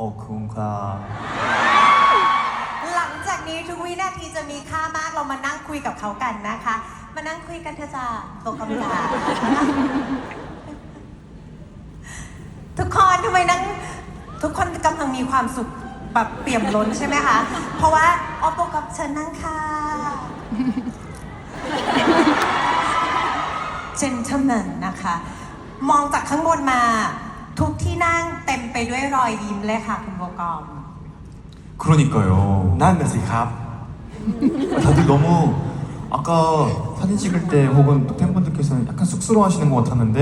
อบคุณค่ะหลังจากนี้ทุกวินาทีจะมีค่ามากเรามานั่งคุยกับเขากันนะคะ มานั่งคุยกันเถอะจ้าตกกำลาทุกคนทำไมนั่งทุกคนกำลังมีความสุขแบบเปี่ยมล้นใช่ไหมคะ เพราะว่าออปโปกับเชิญนั่งค่ะ gentleman นะคะ มองจากข้างบนมา ทุกที่นั่งเต็มไปด้วยรอยยิ้มเลยค่ะคุณโบกอม 그러니까요. นั่นน่ะสิครับ 다들 너무 아까 사진 찍을 때 혹은 또 팬분들께서는 약간 쑥스러워하시는 것 같았는데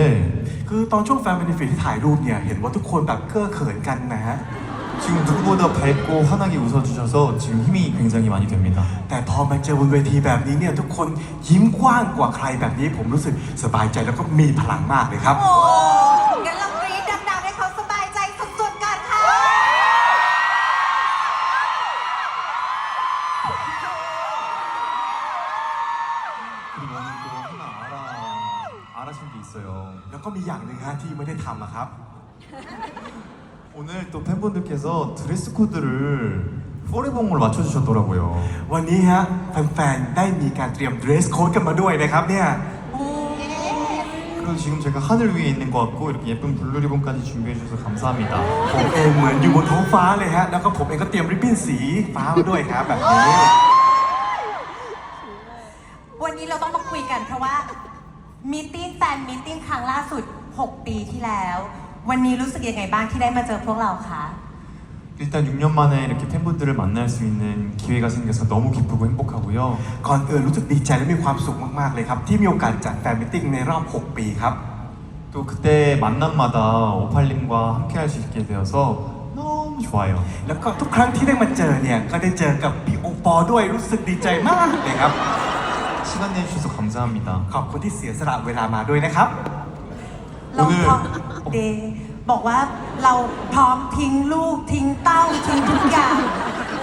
คือตอนช่วงแฟนเบนฟิตที่ถ่ายรูปเนี่ย เห็นว่าทุกคนแบบเก้อเขินกันนะฮะ 지금 누구보다 밝고 환하게 웃어주셔서 지금 힘이 굉장히 많이 됩니다. แต่พอมาเจอบนเวทีแบบนี้เนี่ย ทุกคนยิ้มกว้างกว่าใครแบบนี้ ผมรู้สึกสบายใจแล้วก็มีพลังมากเลยครับ โอ้ 있어요. แล้วก็มีอย่างหนึ่งฮะที่ไม่ได้ทำอะครับ 오늘 또 팬분들께서 드레스 코드를 포레봉으로 맞춰주셨더라고요. วันนี้ฮะแฟนๆ ได้มีการเตรียม dress code กันมาด้วยนะครับเนี่ย 그리고 지금 제가 하늘 위에 있는 것 같고 이렇게 예쁜 블루 리본까지 준비해 주셔서 감사합니다. ผมเองเหมือนอยู่บนท้องฟ้าเลยฮะ แล้วก็ผมเองก็เตรียมริบบิ้นสีฟ้ามาด้วยครับแบบนี้ วันนี้เราต้องมาคุยกันเพราะว่า มีติ้งแฟนมีติ้งครั้งล่าสุด 6 ปีที่แล้ว วันนี้รู้สึกยังไงบ้างที่ได้มาเจอพวกเราคะ 일단 6년 만에 이렇게 팬분들을 만날 수 있는 기회가 생겨서 너무 기쁘고 행복하고요. ก่อนอื่นรู้สึกดีใจและมีความสุขมากๆเลยครับ ที่มีโอกาสจัดแฟนมิทติ้งในรอบ 6 ปีครับ 또 그때 만남마다 오팔님과 함께 할 수 있게 되어서 너무 좋아요. แล้วก็ทุกครั้งที่ได้มาเจอเนี่ย ก็ได้เจอกับพี่โอปอล์ด้วยรู้สึกดีใจมากเลยครับ 시간 내주셔서 감사합니다. ขอบคุณที่เสียสละเวลามาด้วยนะครับ เราพร้อมเดย์บอกว่าเราพร้อมทิ้งลูกทิ้งเต้าทิ้งทุกอย่าง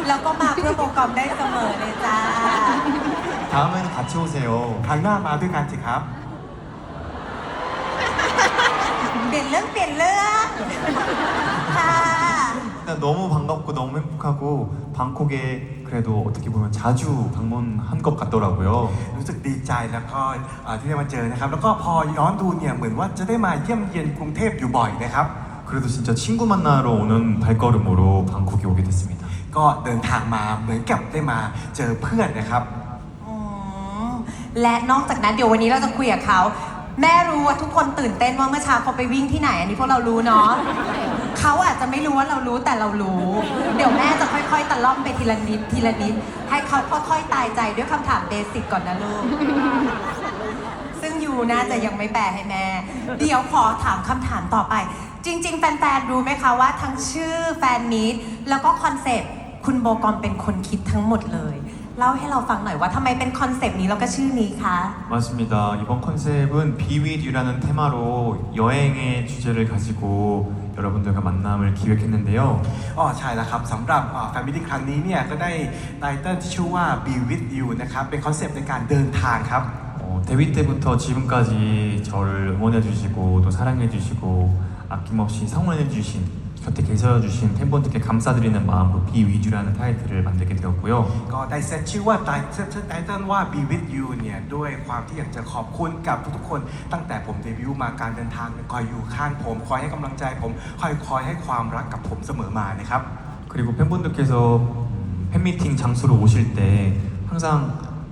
แล้วก็มาเพื่อโปรแกรมได้เสมอเลยจ้า 다음에는 같이 오세요. ครั้งหน้ามาด้วยกันสิครับ เปลี่ยนเรื่องเปลี่ยนเรื่องค่ะ 일단 너무 반갑고 너무 행복하고 방콕에 그래도 어떻게 보면 자주 방문한 것 같더라고요. รู้สึกดีใจแล้วก็เอ่อที่ได้มาเจอนะครับ แล้วก็พอย้อนดูเนี่ยเหมือนว่าจะได้มาเยี่ยมเยียนกรุงเทพอยู่บ่อยนะครับ 그래도 진짜 친구 만나러 오는 발걸음으로 방콕에 오게 됐습니다. ก็เดินทางมาเหมือนกับได้มาเจอเพื่อนนะครับ อืมและนอกจากนั้นเดี๋ยววันนี้เราจะคุยกับเขา แม่รู้ว่าทุกคนตื่นเต้นว่าเมื่อเช้าเขาไปวิ่งที่ไหน อันนี้พวกเรารู้เนาะ เขาอาจจะไม่รู้ว่าเรารู้แต่เรารู้ เดี๋ยวแม่จะค่อยๆตะล่อมไปทีละนิดทีละนิด ให้เขาค่อยๆตายใจด้วยคำถามเบสิกก่อนนะลูก ซึ่งยูน่าจะยังไม่แปลให้แม่ เดี๋ยวขอถามคำถามต่อไป จริง ๆ แฟนๆรู้ไหมคะว่าทั้งชื่อแฟนมีตแล้วก็คอนเซปต์คุณโบกอมเป็นคนคิดทั้งหมดเลยเล่าให้เราฟังหน่อยว่าทำไมเป็นคอนเซปต์นี้แล้วก็ชื่อนี้คะ 맞습니다. 이번 컨셉은 Be With You라는 테마로 여행의 주제를 가지고 여러분들과 만남을 기획했는데요. อ๋อใช่แล้วครับสำหรับแฟมิลี่ครั้งนี้เนี่ยก็ได้ไตเติ้ลที่ชื่อว่า Be with you นะครับ เป็นคอนเซปต์ในการเดินทางครับ 어, 데뷔 때부터 지금까지 저를 응원해주시고 또 사랑해주시고 아낌없이 성원해주신 곁에 계셔주신 팬분들께 감사드리는 마음으로 Be With You라는 타이틀을 만들게 되었고요. ก็ได้เซตชื่อว่าไตเติ้ลไตเติ้ลว่า Be with you เนี่ยด้วยความที่อยากจะขอบคุณกับทุกๆคน ตั้งแต่ผมเดบิวต์มาการเดินทางคอยอยู่ข้างผม คอยให้กำลังใจผมคอยคอยให้ความรักกับผมเสมอมานะครับ 그리고 팬분들께서 음, 팬미팅 장소로 오실 때 항상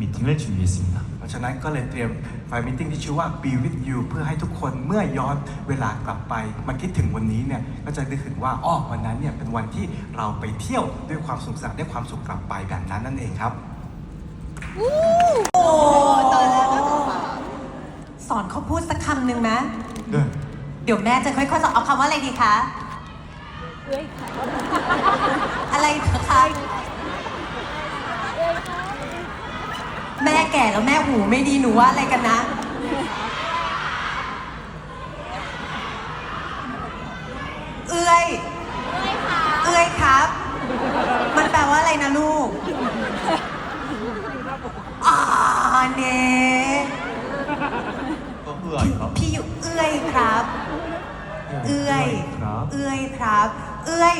미팅을 준비했습니 다. เพราะฉะนั้นก็เลยเตรียมไฟมิ g ที่ชื่อว่า Be with you เพื่อให้ทุกคนเมื่อย้อนเวลากลับไปมาคิดถึงวันนี้เนี่ยก็จะนึกถึงว่าอ้อวันนั้นเนี่ยเป็นวันที่เราไปเที่ยวด้วยความสุขสันต์ได้ความสุขกลับไปแบบนั้นนั่นเองครับ ตอนแรกก็คือแบบสอนเขาพูดสักคำหนึ่งหมเดี๋ยวแม่จะค่อยๆสอนเอาคำว่าอะไรดีคะ เอ้ยค่อะไรนะคะ แม่แก่แล้วแม่หูไม่ดีหนูว่าอะไรกันนะ เอื้อยเอื้อยครับ มันแปลว่าอะไรนะลูกอ๋อเนก็พี่อยู่เอื้อยครับ เอื้อยเอื้อยครับ เอื้อย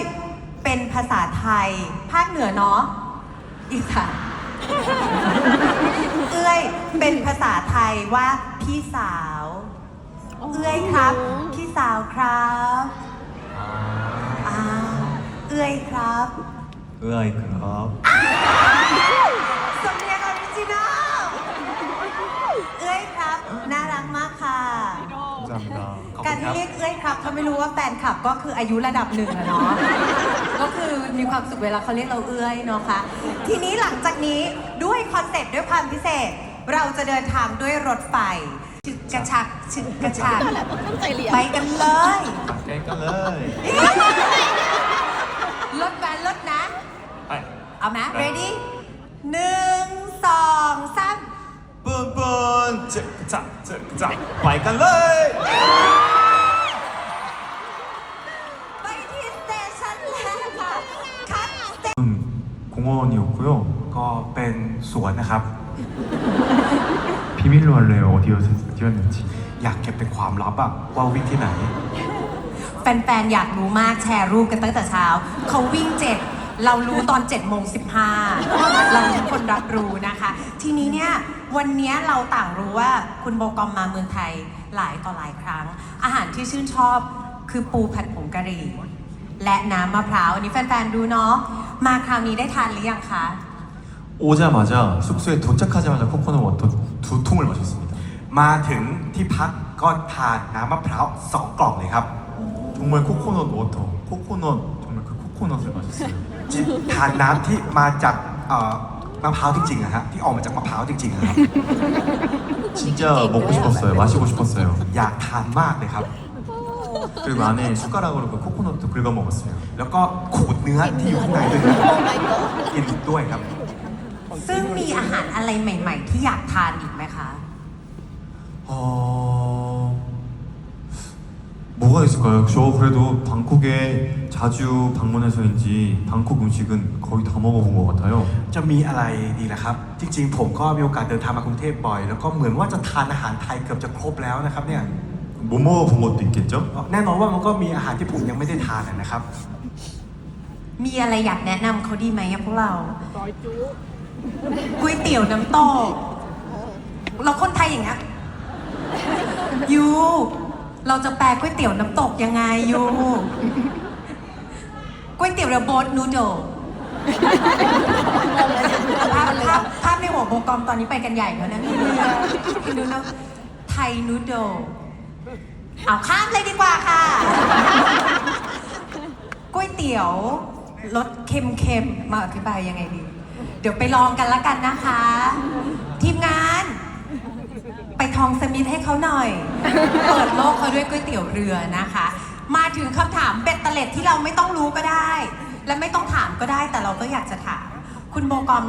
เป็นภาษาไทย ภาคเหนือเนาะอีสาน เอื้อยเป็นภาษาไทยว่าพี่สาว เอื้อยครับ พี่สาวครับเอื้อยครับ เอื้อยครับสำเนียออริจินอลเอื้อยครับ น่ารักมากค่ะการที่เรียกเอื้อยครับเขาไม่รู้ว่าแฟนคลับก็คืออายุระดับหนึ่งอะเนาะ ก็คือมีความสุขเวลาเขาเรียกเราเอื้อยเนาะคะ ทีนี้หลังจากนี้ด้วยคอนเซ็ปต์ด้วยความพิเศษ เราจะเดินทางด้วยรถไฟชึกกระชักชึกกระชากไปกันเลยไปกันเลยรถแวนรถนะ ไป เอาไหม ready หนึ่งสองสาม เบิ่นเบิ่นเจ๊กจักเจ๊กจักไปกันเลย สวนนะครับ 비밀로 할래요. 어디에서 뛰었는지. อยากเก็บเป็นความลับอะว่าวิ่งที่ไหน แฟนๆ อยากรู้มากแชร์รูปกันตั้งแต่เช้า เขาวิ่งเจ็ดเรารู้ตอน7จ็ดโมงสิเราทุกคนรับรู้นะคะ ทีนี้เนี่ย วันเนี้ยเราต่างรู้ว่าคุณโบกอมมาเมืองไทยหลายต่อหลายครั้ง อาหารที่ชื่นชอบคือปูผัดผงกะหรี่ และน้ำมะพร้าว อันนี้แฟนๆ ดูเนาะ มาคราวนี้ได้ทานหรือยังคะ 오자마자 숙소에 도착하자마자 코코넛 워터 두 통을 마셨습니다. มาถึงที่พักก็ทานน้ำมะพร้าวสองกล่องเลยครับ 정말 코코넛 워터, 코코넛 정말 그 코코넛을 마셨어요. จิทานน้ำที่มาจากเอ่อมะพร้าวจริงๆอะฮะที่ออกมาจากมะพร้าวจริงๆอะครับ 진짜 먹고 싶었어요. 마시고 싶었어요. อยากทานมากเลยครับ 그리고 안에 숟가락으로 그 코코넛도 긁어 먹었어요. แล้วก็ขูดเนื้อที่อยู่ข้างในด้วยนะกินด้วยครับ ซึ่งมีอาหารอะไรใหม่ ๆ ที่อยากทานอีกไหมคะ 어... 뭐가 있을까요? 저 그래도 방콕에 자주 방문해서인지 방콕 음식은 거의 다 먹어본 것 같아요. จะมีอะไรดีล่ะครับ จริงๆ ผมก็มีโอกาสเดินทางมากรุงเทพบ่อย แล้วก็เหมือนว่าจะทานอาหารไทยเกือบจะครบแล้วนะครับเนี่ย 못 먹어본 것도 있겠죠? แน่นอนว่ามันก็มีอาหารที่ผมยังไม่ได้ทานอะนะครับ มีอะไรอยากแนะนำเขาดีไหมอะพวกเรา ก๋วยเตี๋ยวน้ำตกเราคนไทยอย่างเงี้ยยูเราจะแปลก๋วยเตี๋ยวน้ำตกยังไงยูก๋วยเตี๋ยวเรือโบทนูโดภาพภาพภาพในหัวโบกอมตอนนี้ไปกันใหญ่แล้วนะพี่ดูแล้วไทยนูโดเอาข้ามเลยดีกว่าค่ะก๋วยเตี๋ยวรสเค็มๆมาอธิบายยังไงดี เดี๋ยวไปลองกันละกันนะคะ ทีมงาน ไปทองสมิธให้เขาหน่อย เปิดโลกเขาด้วยก๋วยเตี๋ยวเรือนะคะ มาถึงคำถามเบ็ดเตล็ดที่เราไม่ต้องรู้ก็ได้ และไม่ต้องถามก็ได้แต่เราก็อยากจะถาม คุณโบกอม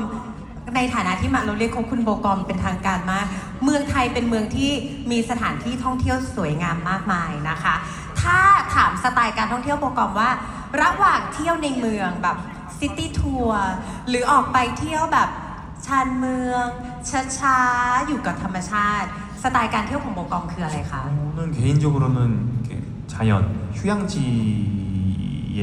ในฐานะที่มาเราเรียกเขาคุณโบกอมเป็นทางการมาก เมืองไทยเป็นเมืองที่มีสถานที่ท่องเที่ยวสวยงามมากมายนะคะ ถ้าถามสไตล์การท่องเที่ยวโบกอมว่า ระหว่างเที่ยวในเมืองแบบ ซิตี้ทัวร์หรือออกไปเที่ยวแบบชานเมืองช้าๆอยู่กับธรรมชาติ สไตล์การเที่ยวของโบกอมคืออะไรคะ 저는 개인적으로는 이렇게 자연, 휴양지의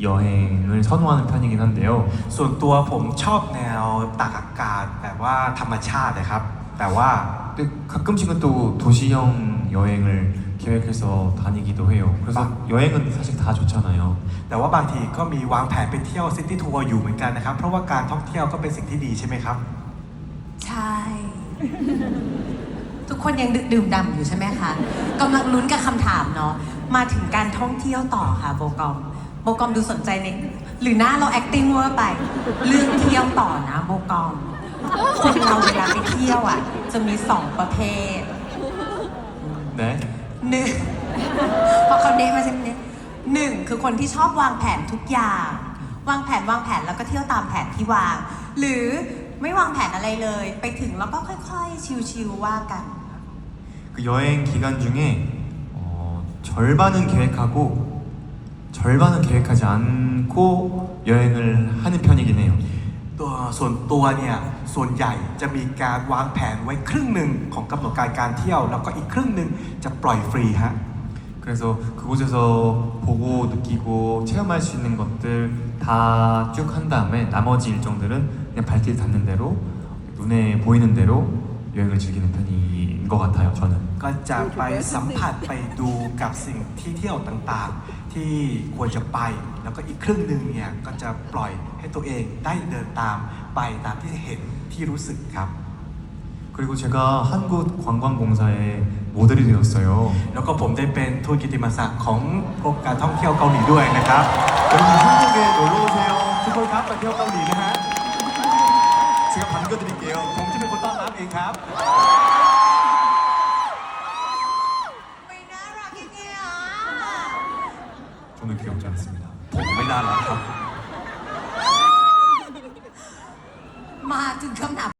여행을 선호하는 편이긴 한데요. ส่วนตัวผมชอบแนวตากอากาศแบบว่าธรรมชาตินะครับ แต่ว่า 근데 가끔씩은 또 도시형 여행을 계획해서 다니기도 해요. 그래서 여행은 사실 다 좋잖아요. แต่ว่าบางทีก็มีวางแผนไปเที่ยวซิตี้ทัวร์อยู่เหมือนกันนะครับ เพราะว่าการท่องเที่ยวก็เป็นสิ่งที่ดีใช่ไหมครับ ใช่ ทุกคนยังดึกดื่มด่ำอยู่ใช่ไหมคะกำลังลุ้นกับคำถามเนาะมาถึงการท่องเที่ยวต่อค่ะโบกอม โบกอมดูสนใจในหรือหน้าเรา acting เวอร์ไป เรื่องเที่ยวต่อนะโบกอม คนเราเวลาไปเที่ยวอ่ะ จะมีสองประเภท 네. หนึ่ง พอเขาเนะมาใช่ไหมเนี่ยหนึ่งคือคนที่ชอบวางแผนทุกอย่าง วางแผนวางแผนแล้วก็เที่ยวตามแผนที่วาง หรือไม่วางแผนอะไรเลย ไปถึงแล้วก็ค่อยๆ ชิวๆว่ากัน 그 여행 기간 중에 어, 절반은 계획하고 절반은 계획하지 않고 여행을 하는 편이긴 해요. ตัวส่วนตัวเนี่ยส่วนใหญ่จะมีการวางแผนไว้ครึ่งหนึ่งของกำหนดการการเที่ยว แล้วก็อีกครึ่งหนึ่งจะปล่อยฟรีฮะ 그래서 그곳에서 보고 느끼고 체험할 수 있는 것들 다 쭉 한 다음에 나머지 일정들은 그냥 발길 닿는 대로 눈에 보이는 대로 여행을 즐기는 편인 것 같아요. 저는. ก็จะไปสัมผัสไปดูกับสิ่งที่เที่ยวต่างๆ ที่ควรจะไป แล้วก็อีกครึ่งหนึ่งเนี่ยก็จะปล่อยให้ตัวเองได้เดินตามไปตามที่เห็นที่รู้สึกครับ 그리고 제가 한국 관광공사의 모델이 되었어요. แล้วก็ผมได้เป็นทูตกิตติมศักดิ์ของกรมการท่องเที่ยวเกาหลีด้วยนะครับ 여러분 한국에 놀러 오세요. ทุกคนครับไปเที่ยวเกาหลีนะฮะ 제가 반겨드릴게요. ผมจะเป็นคนต้อนรับเองครับ ารหรอ มาถึงคำถาม